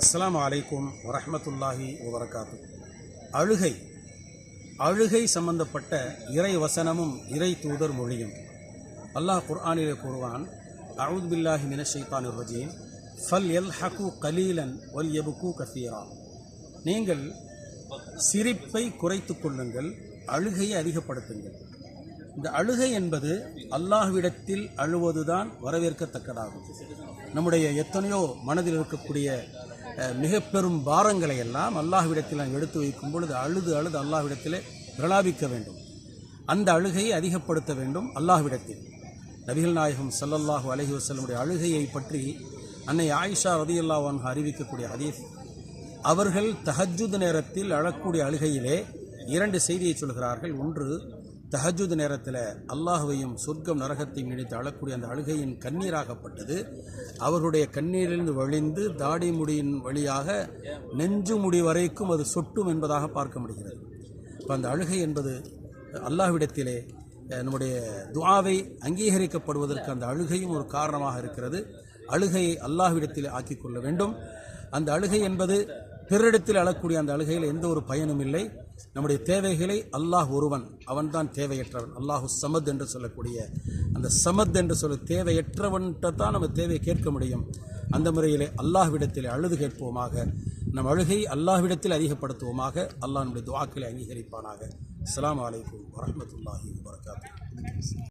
அஸ்லாம் அலைக்கும் வரஹ்மத்துல்லாஹி வபரகாத்து அழுகை அழுகை சம்பந்தப்பட்ட இறை வசனமும் இறை தூதர் மொழியும். அல்லாஹ் குர்ஆனிலே கூறுவான் அவுத் பில்லாஹி மினஷைத்தான் ரஜீம் ஃபல் எல் ஹகு கலீலன் வல் எபுக்கு கசீரா. நீங்கள் சிரிப்பை குறைத்துக் கொள்ளுங்கள் அழுகையை அதிகப்படுத்துங்கள். இந்த அழுகை என்பது அல்லாஹ்விடத்தில் அழுவதுதான் வரவேற்கத்தக்கதாகும். நம்முடைய எத்தனையோ மனதில் இருக்கக்கூடிய மிக பெரும் பாரங்களை எல்லாம் அல்லாஹ்விடத்தில் நாம் எடுத்து வைக்கும் பொழுது அழுது அழுது அல்லாஹ்விடத்திலே பிரலாபிக்க வேண்டும். அந்த அழுகையை அதிகப்படுத்த வேண்டும் அல்லாஹ்விடத்தில். நபிகள் நாயகம் ஸல்லல்லாஹு அலஹி வசல்லமுடைய அழுகையை பற்றி அன்னை ஆயிஷா ரதியல்லாஹு அன்ஹா அறிவிக்கக்கூடிய ஹதீஸ். அவர்கள் தஹஜுத் நேரத்தில் அழக்கூடிய அழுகையிலே இரண்டு செய்தியை சொல்கிறார்கள். ஒன்று தஹஜுத் நேரத்தில் அல்லாஹுவையும் சொர்க்கம் நரகத்தையும் நினைத்து அழக்கூடிய அந்த அழுகையின் கண்ணீராகப்பட்டது. அவர்களுடைய கண்ணீரிலிருந்து வழிந்து தாடி முடியின் வழியாக நெஞ்சு முடி வரைக்கும் அது சொட்டும் என்பதாக பார்க்க முடிகிறது. இப்போ அந்த அழுகை என்பது அல்லாஹ்விடத்திலே நம்முடைய துவாவை அங்கீகரிக்கப்படுவதற்கு அந்த அழுகையும் ஒரு காரணமாக இருக்கிறது. அழுகையை அல்லாஹ்விடத்தில் ஆக்கிக் கொள்ள வேண்டும். அந்த அழுகை என்பது பிறரிடத்தில் அழக்கூடிய அந்த அழுகையில் எந்த ஒரு பயனும் இல்லை. நம்முடைய தேவைகளை அல்லாஹ் ஒருவன் அவன்தான் தேவையற்றவன். அல்லாஹு சமத் என்று சொல்லக்கூடிய அந்த சமத் என்று சொல்ல தேவையற்றவன்கிட்ட தான் நம்ம தேவையை கேட்க முடியும். அந்த முறையிலே அல்லாஹ்விடத்தில் அழுது கேட்போமாக. நம் அழுகை அல்லாஹ்விடத்தில் அதிகப்படுத்துவோமாக. அல்லாஹ் நம்முடைய துவாக்களை அங்கீகரிப்பானாக. அஸ்லாம் வலைக்கம் வரமத்துல்லாஹி வரகாத்து